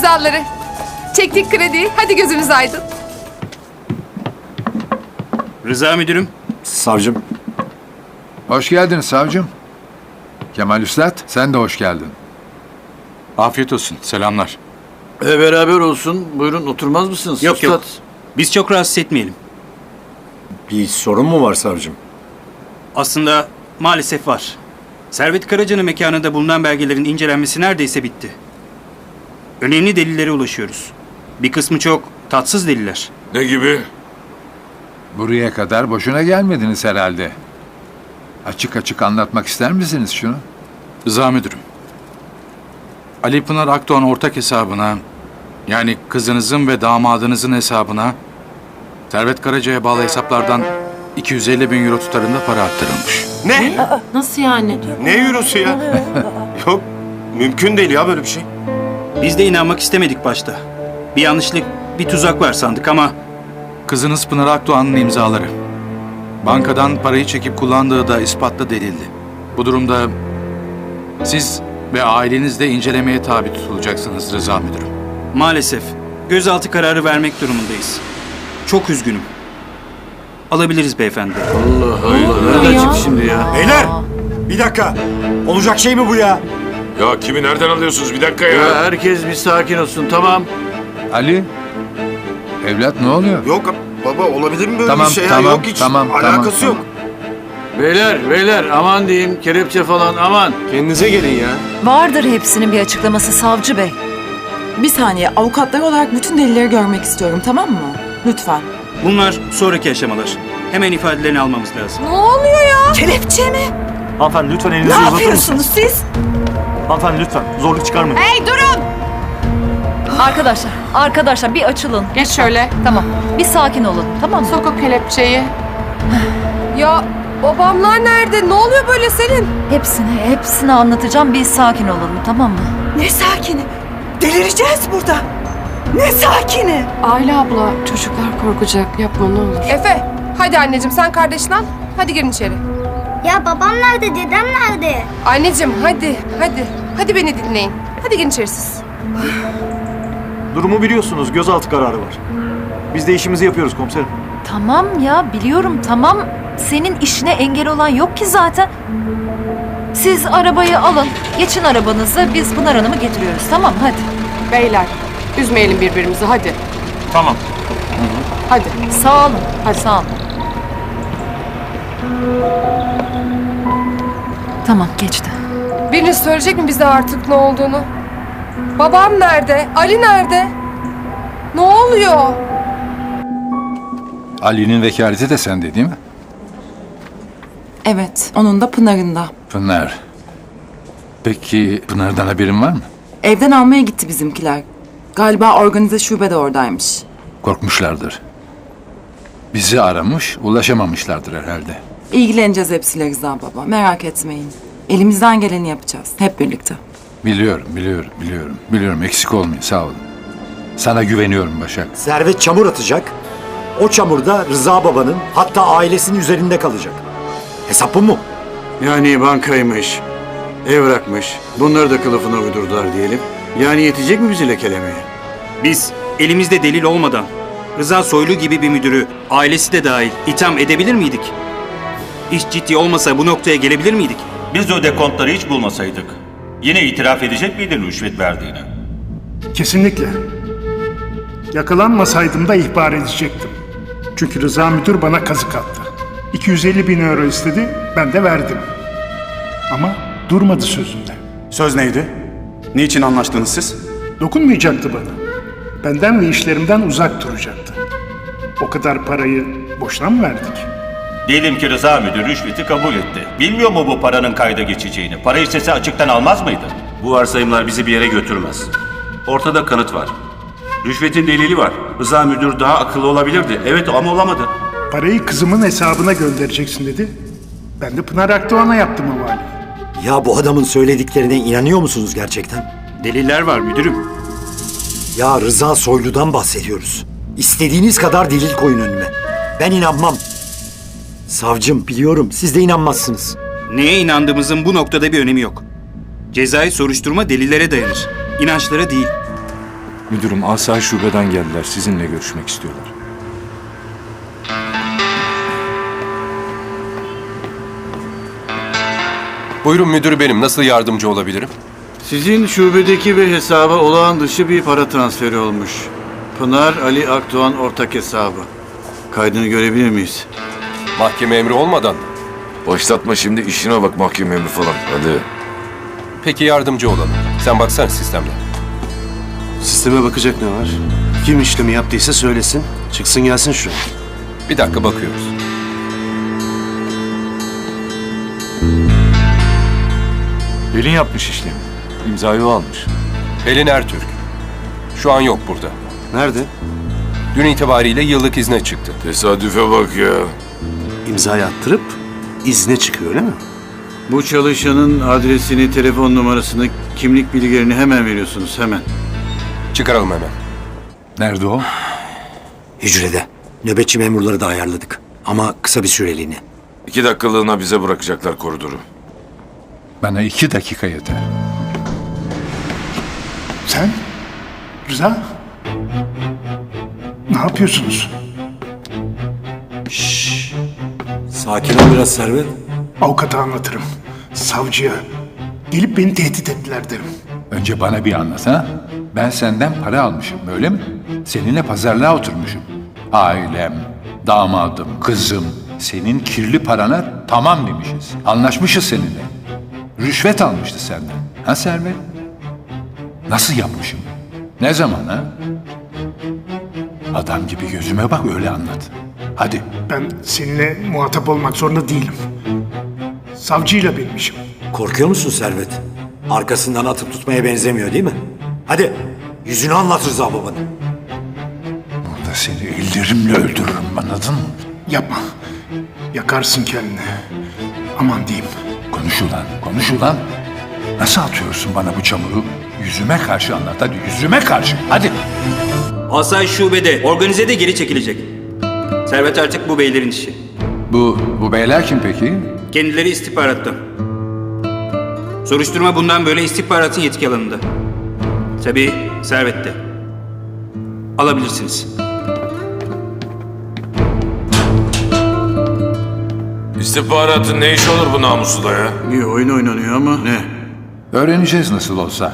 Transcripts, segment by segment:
İmzaları. Çektik krediyi. Hadi gözünüz aydın. Rıza müdürüm. Savcım. Hoş geldin savcım. Kemal Üstad, sen de hoş geldin. Afiyet olsun. Selamlar. E, beraber olsun. Buyurun oturmaz mısınız? Yok, yok. Üstad? Biz çok rahatsız etmeyelim. Bir sorun mu var savcım? Aslında maalesef var. Servet Karaca'nın mekanında bulunan belgelerin incelenmesi neredeyse bitti. Önemli delillere ulaşıyoruz. Bir kısmı çok tatsız deliller. Ne gibi? Buraya kadar boşuna gelmediniz herhalde. Açık açık anlatmak ister misiniz şunu? Rıza müdürüm. Ali Pınar Akdoğan ortak hesabına, yani kızınızın ve damadınızın hesabına, Servet Karaca'ya bağlı hesaplardan 250 bin euro tutarında para aktarılmış. Ne? Nasıl yani? Ne eurosu ya? Yok. Mümkün değil ya böyle bir şey. Biz de inanmak istemedik başta. Bir yanlışlık, bir tuzak var sandık ama Kızınız Pınar Akdoğan'ın imzaları. Bankadan parayı çekip kullandığı da ispatla delildi. Bu durumda siz ve aileniz de incelemeye tabi tutulacaksınız Rıza müdürüm. maalesef gözaltı kararı vermek durumundayız. Çok üzgünüm. Alabiliriz beyefendi. Allah Allah. Nereden çıktı şimdi ya? Beyler! Bir dakika. Olacak şey mi bu ya? Ya kimi nereden alıyorsunuz? Bir dakika ya. Ya herkes bir sakin olsun tamam. Ali, evlat ne oluyor? Yok baba olabilir mi böyle Tamam, bir şey ya? tamam, Yok hiç tamam, alakası tamam, yok. Beyler beyler aman diyeyim kelepçe falan aman. Kendinize gelin ya. Vardır hepsinin bir açıklaması savcı bey. Bir saniye, avukatlar olarak bütün delilleri görmek istiyorum, tamam mı? Lütfen. Bunlar sonraki aşamalar. Hemen ifadelerini almamız lazım. Ne oluyor ya? Kelepçe mi? Hanımefendi lütfen Ne elinizi uzatır yapıyorsunuz mısınız? siz? Hanımefendi lütfen zorluk çıkarmayın. Hey durun. Arkadaşlar, arkadaşlar bir açılın. Geç şöyle. Tamam, bir sakin olun tamam mı? Sok o kelepçeyi. Ya babamlar nerede? Ne oluyor böyle Selin? Hepsini, hepsini anlatacağım. Bir sakin olalım tamam mı? Ne sakini? Delireceğiz burada. Ne sakini? Aile abla çocuklar korkacak yapma ne olur. Efe, hadi anneciğim sen kardeşini al. Hadi girin içeri. Ya babam nerede, dedem nerede? Anneciğim hadi, hadi. Hadi beni dinleyin. Hadi girin içeri siz. Durumu biliyorsunuz gözaltı kararı var. Biz de işimizi yapıyoruz komiserim. Tamam ya biliyorum tamam. Senin işine engel olan yok ki zaten. Siz arabayı alın. Geçin arabanızı. Biz Pınar Hanım'ı getiriyoruz. Tamam hadi. Beyler üzmeyelim birbirimizi hadi. Tamam. Hadi. Sağ olun. Hadi sağ olun. Tamam geçti. Biriniz söyleyecek mi bize artık ne olduğunu? Babam nerede? Ali nerede? Ne oluyor? Ali'nin vekaleti de sende değil mi? Evet, onun da Pınar'ında. Pınar. Peki Pınar'dan haberin var mı? Evden almaya gitti bizimkiler. Galiba organize şube de oradaymış. Korkmuşlardır. Bizi aramış, ulaşamamışlardır herhalde. İlgileneceğiz hepsiyle Rıza baba, merak etmeyin. Elimizden geleni yapacağız, hep birlikte. Biliyorum, biliyorum, biliyorum. Biliyorum, eksik olmayın, sağ olun. Sana güveniyorum Başak. Servet çamur atacak. O çamur da Rıza babanın hatta ailesinin üzerinde kalacak. Hesap bu mu? Yani bankaymış, evrakmış. Bunları da kılıfına uydurdular diyelim. Yani yetecek mi bizi lekelemeye? Biz elimizde delil olmadan Rıza Soylu gibi bir müdürü, ailesi de dahil itham edebilir miydik? İş ciddi olmasa bu noktaya gelebilir miydik? Biz o dekontları hiç bulmasaydık yine itiraf edecek miydin rüşvet verdiğini? Kesinlikle. Yakalanmasaydım da ihbar edecektim. Çünkü Rıza Müdür bana kazık attı. 250 bin euro istedi, ben de verdim. Ama durmadı sözünde. Söz neydi? Niçin anlaştınız siz? Dokunmayacaktı bana. Benden ve işlerimden uzak duracaktı. O kadar parayı boşuna mı verdik? Diyelim ki Rıza Müdür rüşveti kabul etti. Bilmiyor mu bu paranın kayda geçeceğini? Para istese açıktan almaz mıydı? Bu varsayımlar bizi bir yere götürmez. Ortada kanıt var. Rüşvetin delili var. Rıza Müdür daha akıllı olabilirdi. Evet ama olamadı. Parayı kızımın hesabına göndereceksin dedi. Ben de Pınar Akdoğan'a yaptım o vali. Ya bu adamın söylediklerine inanıyor musunuz gerçekten? Deliller var müdürüm. Ya Rıza Soylu'dan bahsediyoruz. İstediğiniz kadar delil koyun önüme. Ben inanmam. Savcım biliyorum siz de inanmazsınız. Neye inandığımızın bu noktada bir önemi yok. Cezai soruşturma delillere dayanır. İnançlara değil. Müdürüm Asayiş Şube'den geldiler. Sizinle görüşmek istiyorlar. Buyurun müdür benim. Nasıl yardımcı olabilirim? Sizin şubedeki bir hesaba olağan dışı bir para transferi olmuş. Pınar Ali Akdoğan ortak hesabı. Kaydını görebilir miyiz? Mahkeme emri olmadan. Başlatma şimdi işine bak mahkeme emri falan. Hadi. Peki yardımcı olalım. Sen baksana sistemden. Sisteme bakacak ne var? Kim işlemi yaptıysa söylesin. Çıksın gelsin şu. Bir dakika bakıyoruz. Pelin yapmış işlemi. İmzayı o almış. Pelin Ertürk. Şu an yok burada. Nerede? Dün itibariyle yıllık izne çıktı. Tesadüfe bak ya. İmzayı attırıp izne çıkıyor öyle mi? Bu çalışanın adresini, telefon numarasını, kimlik bilgilerini hemen veriyorsunuz hemen. Çıkaralım hemen. Nerede o? Hücrede. Nöbetçi memurları da ayarladık. Ama kısa bir süreliğine. İki dakikalığına bize bırakacaklar koridoru. Bana iki dakika yeter. Sen? Rıza? Ne yapıyorsunuz? Sakin ol biraz Servet. Avukata anlatırım. Savcıya. Gelip beni tehdit ettiler derim. Önce bana bir anlat ha. Ben senden para almışım öyle mi? Seninle pazarlığa oturmuşum. Ailem, damadım, kızım senin kirli parana tamam demişiz. Anlaşmışız seninle. Rüşvet almıştı senden. Ha Servet? Nasıl yapmışım? Ne zaman ha? Adam gibi gözüme bak öyle anlat. Hadi. Ben seninle muhatap olmak zorunda değilim. Savcıyla benim işim. Korkuyor musun Servet? Arkasından atıp tutmaya benzemiyor değil mi? Hadi yüzünü anlat Rıza babanın. Burada seni ellerimle öldürürüm anladın mı? Yapma. Yakarsın kendini. Aman diyeyim. Konuş ulan, konuş ulan. Nasıl atıyorsun bana bu çamuru? Yüzüme karşı anlat hadi yüzüme karşı. Hadi. Asayiş şubede, organizede geri çekilecek. Servet artık bu beylerin işi. Bu, bu beyler kim peki? Kendileri istihbarattan. Soruşturma bundan böyle istihbaratın yetki alanında. Tabii servette. Alabilirsiniz. İstihbaratın ne işi olur bu namusluda ya? Bir oyun oynanıyor ama ne? Öğreneceğiz nasıl olsa.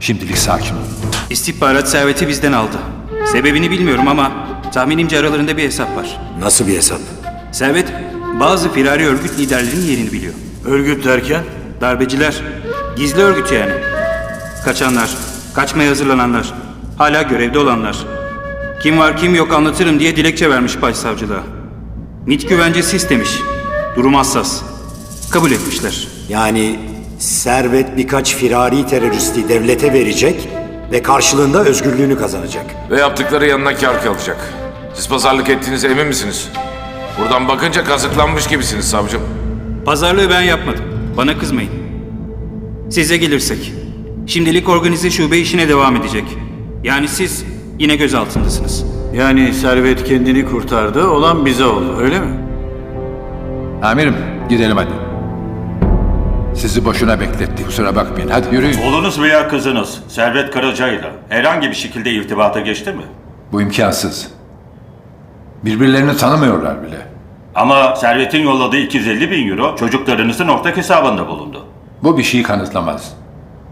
Şimdilik sakin ol. İstihbarat serveti bizden aldı. Sebebini bilmiyorum ama tahminimce aralarında bir hesap var. Nasıl bir hesap? Servet bazı firari örgüt liderlerinin yerini biliyor. Örgüt derken? Darbeciler, gizli örgüt yani. Kaçanlar, kaçmaya hazırlananlar, hala görevde olanlar. Kim var kim yok anlatırım diye dilekçe vermiş başsavcılığa. MİT güvencesi istemiş. Durum hassas. Kabul etmişler. Yani Servet birkaç firari teröristi devlete verecek ve karşılığında özgürlüğünü kazanacak. Ve yaptıkları yanına kar kalacak. Siz pazarlık ettiğinize emin misiniz? Buradan bakınca kazıklanmış gibisiniz savcım. Pazarlığı ben yapmadım. Bana kızmayın. Size gelirsek. Şimdilik organize şube işine devam edecek. Yani siz yine gözaltındasınız. Yani Servet kendini kurtardı, olan bize oldu öyle mi? Amirim gidelim hadi. Sizi boşuna bekletti kusura bakmayın. Hadi yürüyün. Oğlunuz veya kızınız Servet Karaca'yla herhangi bir şekilde irtibata geçti mi? Bu imkansız. Birbirlerini tanımıyorlar bile. Ama Servet'in yolladığı 250 bin euro çocuklarınızın ortak hesabında bulundu. Bu bir şeyi kanıtlamaz.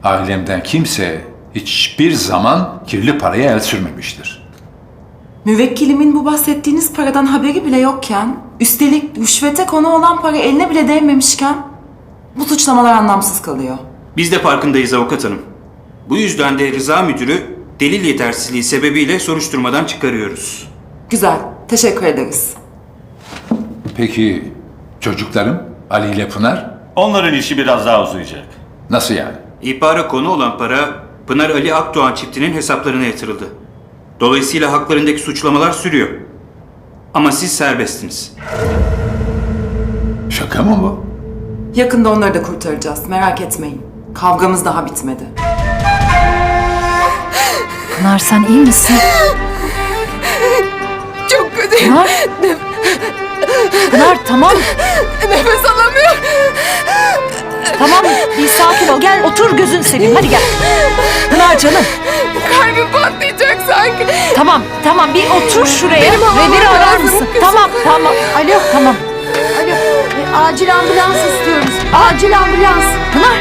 Ailemden kimse hiçbir zaman kirli paraya el sürmemiştir. Müvekkilimin bu bahsettiğiniz paradan haberi bile yokken, üstelik rüşvete konu olan para eline bile değmemişken bu suçlamalar anlamsız kalıyor. Biz de farkındayız avukat hanım. Bu yüzden de Rıza Müdürü delil yetersizliği sebebiyle soruşturmadan çıkarıyoruz. Güzel, teşekkür ederiz. Peki çocuklarım Ali ile Pınar Onların işi biraz daha uzayacak. nasıl yani? İhbara konu olan para Pınar Ali Akdoğan çiftinin hesaplarına yatırıldı. Dolayısıyla haklarındaki suçlamalar sürüyor. Ama siz serbestsiniz. Şaka mı bu? Yakında onları da kurtaracağız, merak etmeyin. Kavgamız daha bitmedi. Pınar sen iyi misin? Kötü. Pınar? Pınar tamam. Nefes alamıyorum. Tamam bir sakin ol. Gel otur gözün seveyim. Hadi gel. Pınar canım. Kalbim patlayacak sanki. Tamam tamam bir otur şuraya. Benim ağlamam Reviri arar mısın? Tamam tamam. Alo tamam. Alo. e, acil ambulans istiyoruz. Acil ambulans. Pınar.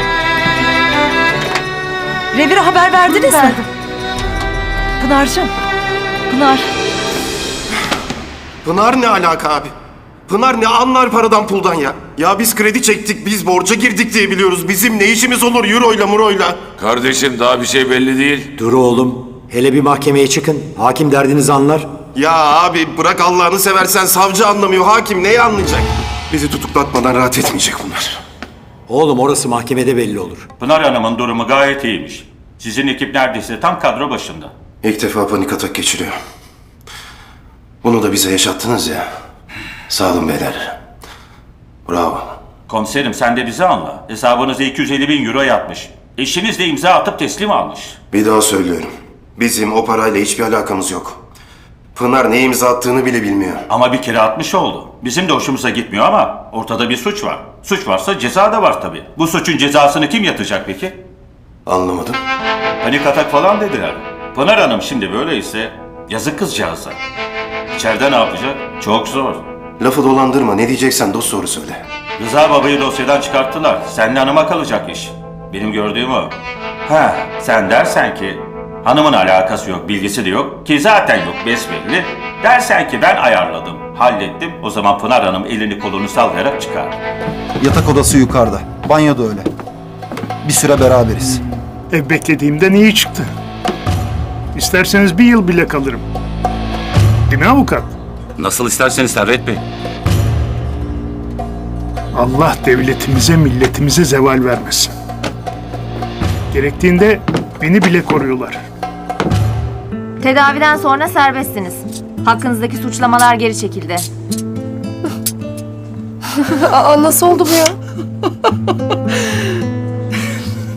Revire haber verdiniz mi? Pınar'cığım. Pınar. Pınar ne alaka abi? Pınar ne anlar paradan puldan ya? Ya biz kredi çektik, biz borca girdik diye biliyoruz. Bizim ne işimiz olur euroyla muroyla? Kardeşim daha bir şey belli değil. Dur oğlum. Hele bir mahkemeye çıkın. Hakim derdinizi anlar. Ya abi bırak Allah'ını seversen savcı anlamıyor, hakim neyi anlayacak? Bizi tutuklatmadan rahat etmeyecek bunlar. Oğlum orası mahkemede belli olur. Pınar Hanım'ın durumu gayet iyiymiş. Sizin ekip neredeyse tam kadro başında. İlk defa panik atak geçiriyor. Bunu da bize yaşattınız ya. Sağ olun beyler. Bravo. Komiserim sen de bizi anla. Hesabınıza 250 bin euro yatmış. Eşiniz de imza atıp teslim almış. Bir daha söylüyorum. Bizim o parayla hiçbir alakamız yok. Pınar ne imza attığını bile bilmiyor. Ama bir kere atmış oldu. Bizim de hoşumuza gitmiyor ama ortada bir suç var. Suç varsa ceza da var tabii. Bu suçun cezasını kim yatacak peki? Anlamadım. Panik atak falan dediler. Pınar Hanım şimdi böyleyse yazık kızcağıza. İçeride ne yapacak? Çok zor. Lafı dolandırma. Ne diyeceksen dost doğru söyle. Rıza babayı dosyadan çıkarttılar. Seninle hanıma kalacak iş. Benim gördüğüm o. Ha, sen dersen ki hanımın alakası yok, bilgisi de yok ki zaten yok besbelli. Dersen ki ben ayarladım, hallettim. O zaman Pınar Hanım elini kolunu sallayarak çıkar. Yatak odası yukarıda. Banyo da öyle. Bir süre beraberiz. Ev beklediğimden iyi çıktı. İsterseniz bir yıl bile kalırım. Değil mi avukat? Nasıl isterseniz Servet Bey. Allah devletimize, milletimize zeval vermesin. Gerektiğinde beni bile koruyorlar. Tedaviden sonra serbestsiniz. Hakkınızdaki suçlamalar geri çekildi. Aa, nasıl oldu bu ya?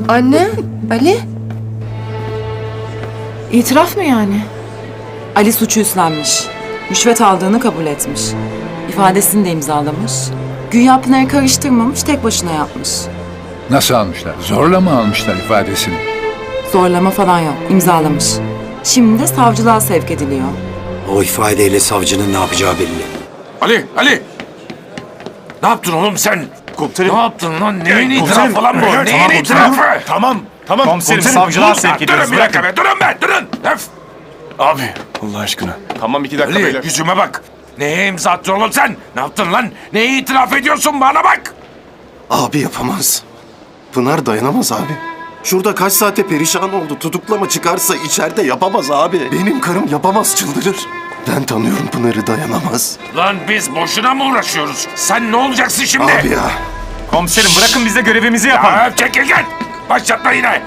Anne, Ali. İtiraf mı yani? Ali suçu üstlenmiş. Rüşvet aldığını kabul etmiş. İfadesini de imzalamış. Güya Pınar'ı karıştırmamış, tek başına yapmış. Nasıl almışlar? Zorla mı almışlar ifadesini? Zorlama falan yok, imzalamış. Şimdi de savcılığa sevk ediliyor. O ifadeyle savcının ne yapacağı belli. Ali, Ali! Ne yaptın oğlum sen? Komiserim. Ne yaptın lan? Neyin itirafı falan bu? Neyin itirafı? Tamam, tamam. Komiserim, savcılığa sevk ediyoruz. Durun bir dakika be, durun be, durun! Öf! Abi, Allah aşkına. Tamam iki dakika Ali, yüzüme bak. Neye imza attın oğlum sen? Ne yaptın lan? Neyi itiraf ediyorsun bana bak? Abi yapamaz. Pınar dayanamaz abi. Şurada kaç saate perişan oldu. Tutuklama çıkarsa içeride yapamaz abi. Benim karım yapamaz çıldırır. Ben tanıyorum Pınar'ı dayanamaz. Lan biz boşuna mı uğraşıyoruz? Sen ne olacaksın şimdi? Abi ya. Komiserim bırakın biz de görevimizi Ya çekil git! Başlatma yine!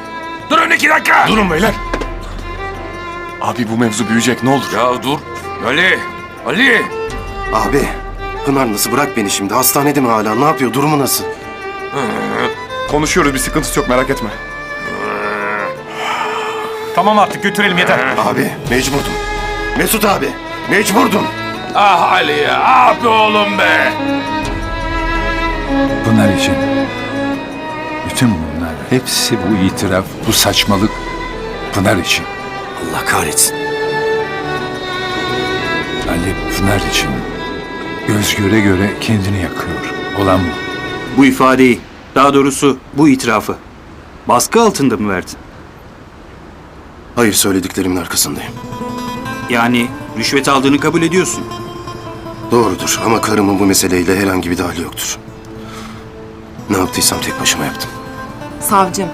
Durun iki dakika! Durun beyler. Abi bu mevzu büyüyecek ne olur. Ya dur! Ali! Ali! Abi. Pınar nasıl bırak beni şimdi? Hastanede mi hala? Ne yapıyor? Durumu nasıl? Konuşuyoruz bir sıkıntısı yok merak etme. Tamam artık götürelim yeter. Abi mecburdum. Mesut abi. Mecburdum. Ah Ali ya! Ah be oğlum be! Pınar için. Bütün bunlar, hepsi bu itiraf, bu saçmalık Pınar için. Allah kahretsin. Ali Pınar için. Göz göre göre kendini yakıyor. Olan bu. Bu ifadeyi, daha doğrusu bu itirafı baskı altında mı verdin? Hayır söylediklerimin arkasındayım. Yani rüşvet aldığını kabul ediyorsun. Doğrudur ama karımın bu meseleyle herhangi bir dahli yoktur. Ne yaptıysam tek başıma yaptım. Savcım,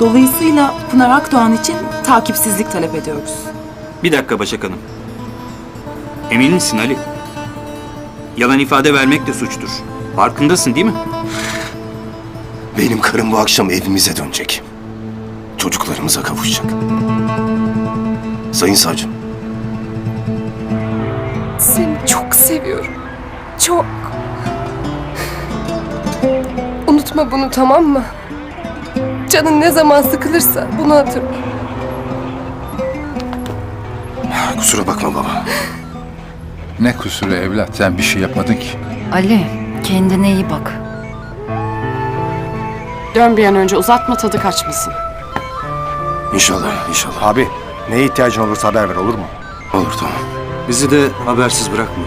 dolayısıyla Pınar Akdoğan için takipsizlik talep ediyoruz. Bir dakika Başak Hanım. Emin misin Ali? Yalan ifade vermek de suçtur. Farkındasın değil mi? Benim karım bu akşam evimize dönecek. Çocuklarımıza kavuşacak. Sayın savcım, Seni çok seviyorum. Çok. Unutma bunu tamam mı? Canın ne zaman sıkılırsa bunu hatırla. kusura bakma baba. Ne kusuru evlat, sen bir şey yapmadın ki. Ali kendine iyi bak. Dön bir an önce uzatma tadı kaçmasın. İnşallah, inşallah. Abi neye ihtiyacın olursa haber ver olur mu? Olur tamam. Bizi de habersiz bırakma.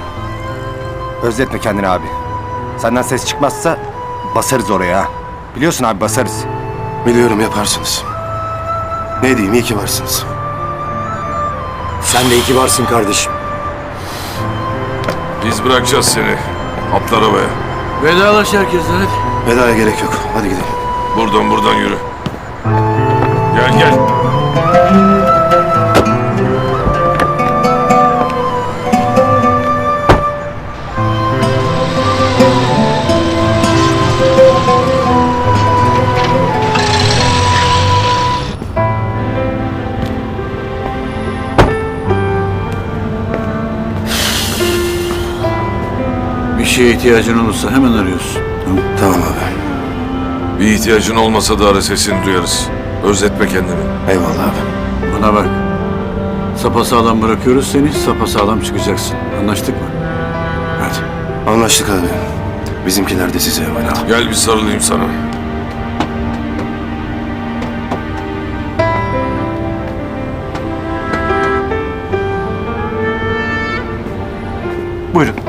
Özletme kendini abi. Senden ses çıkmazsa basarız oraya ha. Biliyorsun abi basarız. Biliyorum yaparsınız. Ne diyeyim iyi ki varsınız. Sen de iyi ki varsın kardeşim. Biz bırakacağız seni. Atla arabaya. Vedalaş herkese hadi. Vedaya gerek yok. Hadi gidelim. Buradan buradan yürü. Gel gel. Şeye ihtiyacın olursa hemen arıyorsun. Tamam. Abi. Bir ihtiyacın olmasa da ara sesini duyarız. Özletme kendini. Eyvallah abi. Bana bak. Sapasağlam bırakıyoruz seni, sapasağlam çıkacaksın. Anlaştık mı? Hadi. Anlaştık abi. Bizimkiler de size emanet. Gel bir sarılayım sana. Buyurun.